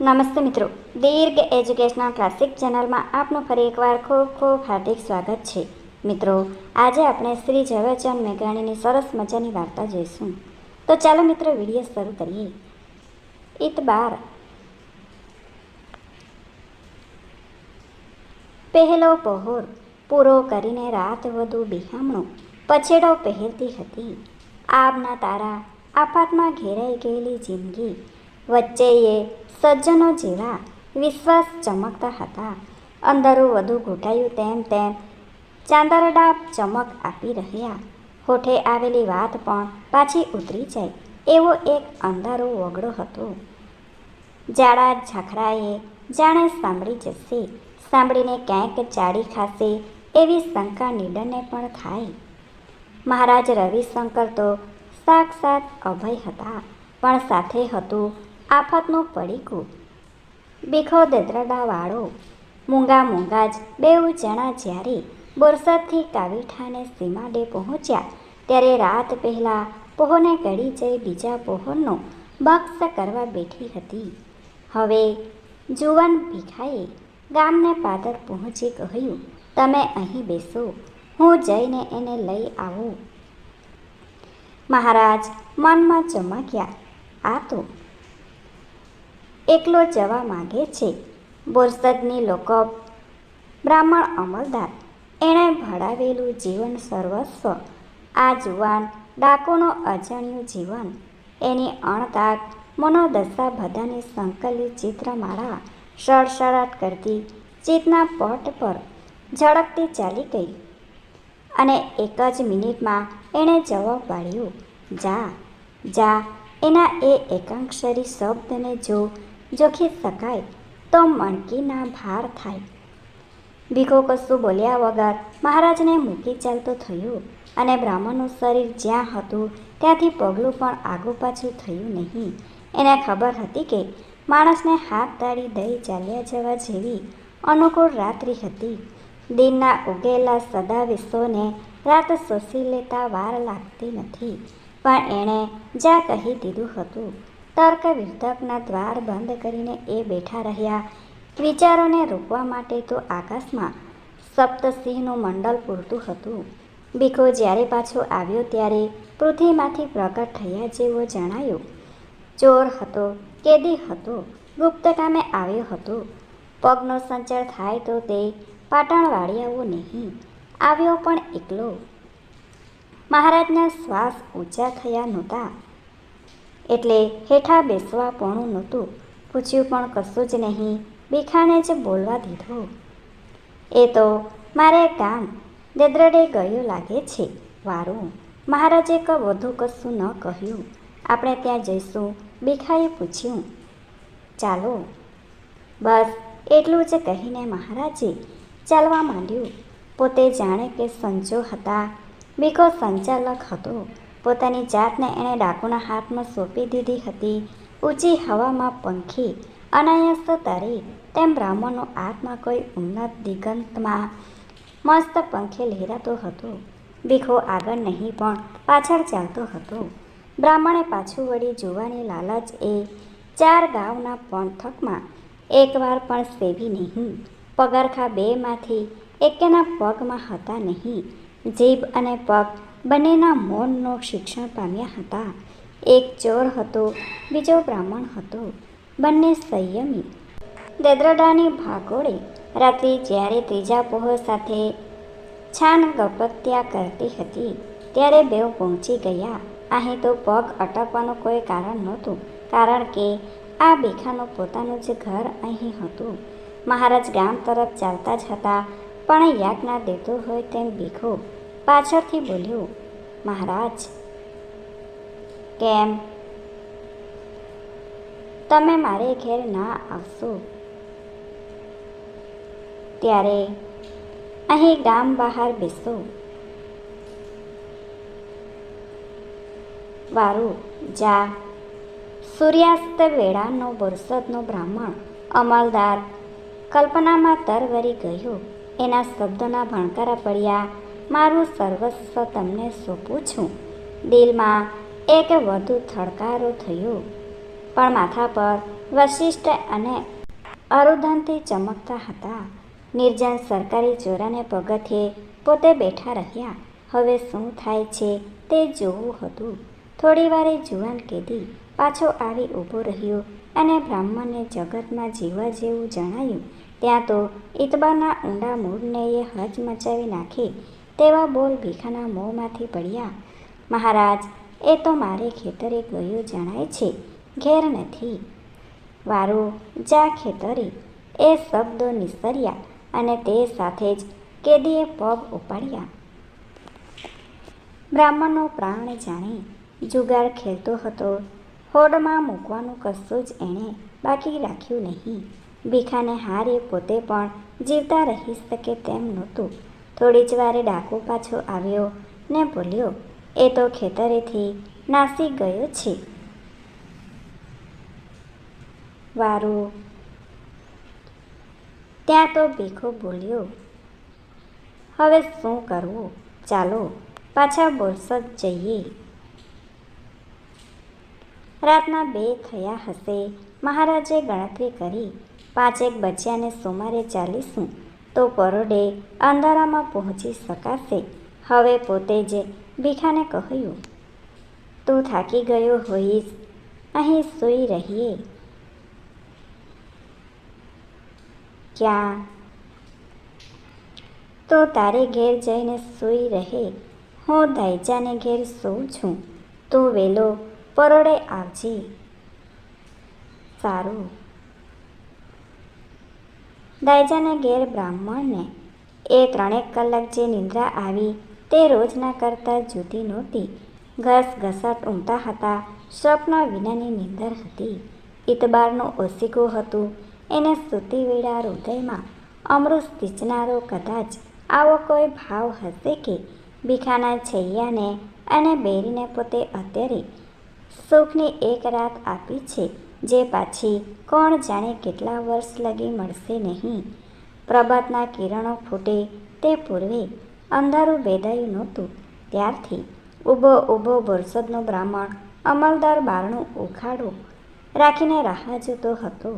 નમસ્તે મિત્રો. દીર્ઘ educational classic ચેનલમાં આપનું ફરી એકવાર ખૂબ ખૂબ હાર્દિક સ્વાગત છે. મિત્રો, આજે આપણે શ્રી ઝવેરચંદ મેઘાણીની સરસ મજાની વાર્તા જોઈશું. તો ચાલો મિત્રો વીડિયો શરૂ કરીએ. ઇતબાર પહેલો પહોર. પૂરો કરીને રાત વધુ બિહામણો. પછેડો પહેરતી હતી. આબના તારા આફાતમાં ઘેરાઈ ગયેલી જિંદગી. વચ્ચે એ સજ્જનો જેવા વિશ્વાસ ચમકતા હતા. અંધારું વધુ ઘૂંટાયું તેમ તેમ ચાંદરડા ચમક આપી રહ્યા. હોઠે આવેલી વાત પણ પાછી ઉતરી જાય એવો એક અંધારો વગડો હતો. જાડા ઝાખરાએ જાણે સાંભળી જશે. સાંભળીને ક્યાંક ચાડી ખાશે એવી શંકા નીડરને પણ થાય. મહારાજ રવિશંકર તો સાક્ષાત અભય હતા, પણ સાથે હતું આફતનું પડીકું. બીખો દદરડાવાળો, મૂંગા મૂંગા જ બેઉ જણા જ્યારે બોરસદથી કાવીઠાને સીમાડે પહોંચ્યા. ત્યારે રાત પહેલાં પહોને ગળી જઈ બીજા પહોરનો બક્ષ કરવા બેઠી હતી. હવે જુવાન ભીખાએ ગામને પાદર પહોંચી કહ્યું, તમે અહીં બેસો, હું જઈને એને લઈ આવું. મહારાજ મનમાં ચમક્યા, આ તો એકલો જવા માગે છે. બોરસદની લોકો બ્રાહ્મણ અમલદાર. એણે ભળાવેલું જીવન સર્વસ્વ. આ જુવાન ડાકોનું અજાણ્યું જીવન. એની અણતાક મનોદશા બધાની સંકલિત ચિત્રમાળા સળસળાટ કરતી ચિતના પટ પર ઝડપથી ચાલી ગઈ. અને એક જ મિનિટમાં એણે જવાબ પાડ્યો, જા જા. એના એ એકાંક્ષરી શબ્દને જો જોખી શકાય તો મણકીના ભાર થાય. ભીખો કશું બોલ્યા વગર મહારાજને મૂકી ચાલતો થયો અને બ્રાહ્મણનું શરીર જ્યાં હતું ત્યાંથી પગલું પણ આગું પાછું થયું નહીં. એને ખબર હતી કે માણસને હાથ તાળી દઈ ચાલ્યા જવા જેવી અનુકૂળ રાત્રિ હતી. દિનના ઉગેલા સદા વિશ્વને રાત શોષી લેતા વાર લાગતી નથી, પણ એણે જ્યાં કહી દીધું હતું તર્ક વિર્ધકના દ્વાર બંધ કરીને એ બેઠા રહ્યા. વિચારોને રોકવા માટે તો આકાશમાં સપ્તસિંહનું મંડળ પૂરતું હતું. બીકો જ્યારે પાછો આવ્યો ત્યારે પૃથ્વીમાંથી પ્રગટ થયા જેવો જણાયો. ચોર હતો, કેદી હતો, ગુપ્ત કામે આવ્યો હતો. પગનો સંચાર થાય તો તે પાટણવાળિયાઓ નહીં, આવ્યો પણ એકલો. મહારાજના શ્વાસ ઊંચા થયા નહોતા. એટલે હેઠા બેસવા પોણું નહોતું. પૂછ્યું પણ કશું જ નહીં. બિખાણે જ બોલવા દીધો. એ તો મારે કામ દેદ્રડે ગયું લાગે છે વારું. મહારાજે ક વધુ કશું ન કહ્યું. આપણે ત્યાં જઈશું. બિખાએ પૂછ્યું. ચાલો. બસ. એટલું જ કહીને મહારાજે ચાલવા માંડ્યું. પોતે જાણે કે સંજો હતા. બીકો સંચાલક હતો. પોતાની જાતને એણે ડાકુના હાથમાં સોંપી દીધી હતી. ઊંચી હવામાં પંખી અનાયાસ તરી, તેમ બ્રાહ્મણનો આત્મા કોઈ ઉન્નત દિગંતમાં મસ્ત પંખે લહેરાતો હતો. ભીખો આગળ નહીં પણ પાછળ ચાલતો હતો. બ્રાહ્મણે પાછું વળી જોવાની લાલચ એ ચાર ગાંવના પંથકમાં એકવાર પણ સેવી નહીં. પગરખા બેમાંથી એકેના પગમાં હતા નહીં. જીભ અને પગ બંનેના મૌનનું શિક્ષણ પામ્યા હતા. એક ચોર હતો, બીજો બ્રાહ્મણ હતો. બંને સંયમી. દેદ્રડાની ભાગોળે રાત્રિ જ્યારે ત્રીજા પહોર સાથે છાન ગપત્યા કરતી હતી, ત્યારે બેઉ પહોંચી ગયા. અહીં તો પગ અટકવાનું કોઈ કારણ નહોતું, કારણ કે આ બેખાનું પોતાનું જ ઘર અહીં હતું. મહારાજ ગામ તરફ ચાલતા જ હતા, પણ યાજ્ઞા દેતો હોય તેમ બીખો પાછળથી બોલ્યો મહારાજ. કેમ? તમે મારે ઘેર ના આવશો. ત્યારે અહીં ગામ બહાર બેસો. વારું, જા. સૂર્યાસ્ત વેળાનો બોરસદનો બ્રાહ્મણ, અમલદાર. કલ્પનામાં તરવરી ગયો. એના શબ્દોના ભણકારા પડ્યા. મારું સર્વસ્વ તમને સોંપું છું. દિલમાં એક વધુ થડકારો થયો. પણ માથા પર વશિષ્ઠ અને અરુધનથી ચમકતા હતા. નિર્જન સરકારી ચોરાને પગથિયે પોતે બેઠા રહ્યા. હવે શું થાય છે તે જોવું હતું. થોડી વારે જુવાન કેદી પાછો આવી ઊભો રહ્યો અને બ્રાહ્મણને જગતમાં જીવવા જેવું જણાયું. ત્યાં તો ઇતબાના ઊંડા મૂળને એ હજ મચાવી નાખી. તેવા બોલ ભીખાના મોંમાંથી પડ્યા. મહારાજ, એ તો મારે ખેતરે ગયું જણાય છે, ઘેર નથી. વારો, જા ખેતરે. એ શબ્દો નિસર્યા અને તે સાથે જ કેદીએ પગ ઉપાડ્યા. બ્રાહ્મણનો પ્રાણ જાણે જુગાર ખેલતો હતો. હોડમાં મૂકવાનું કશું જ એણે બાકી રાખ્યું નહીં. ભીખાને હારે પોતે પણ જીવતા રહી શકે તેમ નહોતું. થોડી જ વારે ડાકુ પાછો આવ્યો ને બોલ્યો, એ તો ખેતરેથી નાસી ગયો છે. વારું ત્યાં તો ભીખો બોલ્યો, હવે શું કરવું? ચાલો, પાછા બોલસદ જઈએ. રાતના બે થયા હશે. મહારાજે ગણતરી કરી, પાંચેક બચ્યાને સોમવારે ચાલીશું. તો પરોડે અંધારામાં પહોંચી શકાશે. હવે પોતે જ ભીખાને કહ્યું, તું થાકી ગયો હોઈશ. અહીં સૂઈ રહીએ. ક્યાં? તો તારે ઘેર જઈને સૂઈ રહે. હું દાયજાને ઘેર સૂઉં છું. તું વેલો, પરોડે આવજે. સારું. દાયજાને ઘેર બ્રાહ્મણને એ ત્રણેક કલાક જે નિંદ્રા આવી તે રોજના કરતાં જુદી નહોતી. ઘસ ઘસાટ ઊંઘતા હતા. સ્વપ્ન વિનાની નિંદર હતી. ઇતબારનું ઓશિકું હતું. એને સૂતી વેળા હૃદયમાં અમૃત સિંચનારો કદાચ આવો કોઈ ભાવ હશે કે ભીખાના છૈયાને અને બેરીને પોતે અત્યારે સુખની એક રાત આપી છે. જે પાછી કોણ જાણે કેટલા વર્ષ લગી મળશે નહીં. પ્રભાતના કિરણો ફૂટે તે પૂર્વે અંધારું ભેદાયું નહોતું. ત્યારથી ઊભો ઊભો બોરસદનો બ્રાહ્મણ અમલદાર બારણું ઉખાડું રાખીને રાહ જોતો હતો.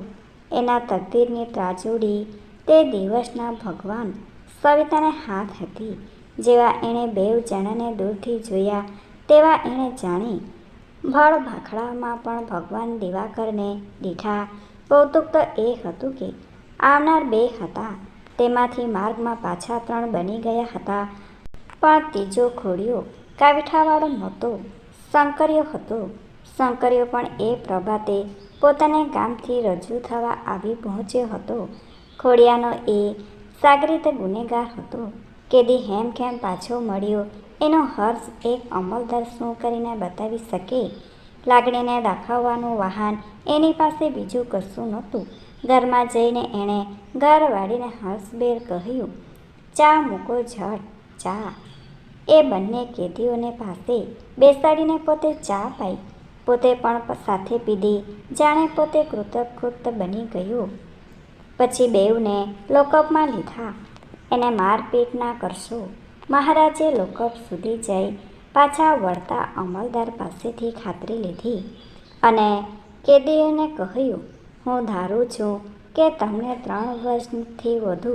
એના તકદીરની ત્રાજોડી તે દિવસના ભગવાન સવિતાને હાથ હતી. જેવા એણે બેવ જણાને દૂરથી જોયા તેવા એણે જાણી ભળ ભાખડામાં પણ ભગવાન દિવાકરને દીઠા કૌતુક તો એ હતું કે આવનાર બે હતા. તેમાંથી માર્ગમાં પાછા ત્રણ બની ગયા હતા. પણ ત્રીજો ખોડિયો કાવીઠાવાળો નહોતો. શંકર્યો હતો. શંકર્યો પણ એ પ્રભાતે પોતાને ગામથી રજૂ થવા આવી પહોંચ્યો હતો. ખોડિયાનો એ સાગરીત ગુનેગાર હતો. કેદી હેમખેમ પાછો મળ્યો એનો હર્ષ એક અમલદાર શું કરીને બતાવી શકે. લાગણીને દાખવવાનું વાહન એની પાસે બીજું કશું નહોતું. ઘરમાં જઈને એણે ઘર વાળીને હર્ષબેર કહ્યું, ચા મૂકો ઝટ, ચા. એ બંને કેદીઓને પાસે બેસાડીને પોતે ચા પાઈ. પોતે પણ સાથે પીધી. જાણે પોતે કૃતકૃત બની ગયું. પછી બેઉને લોકઅપમાં લીધા. એને મારપીટ ના કરશો. મહારાજે લોકઅપ સુધી જઈ પાછા વળતા અમલદાર પાસેથી ખાતરી લીધી અને કેદીઓને કહ્યું, હું ધારું છું કે તમને ત્રણ વર્ષથી વધુ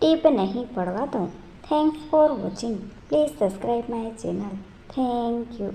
ટીપ નહીં પડવા દઉં. Thanks for watching please subscribe my channel thank you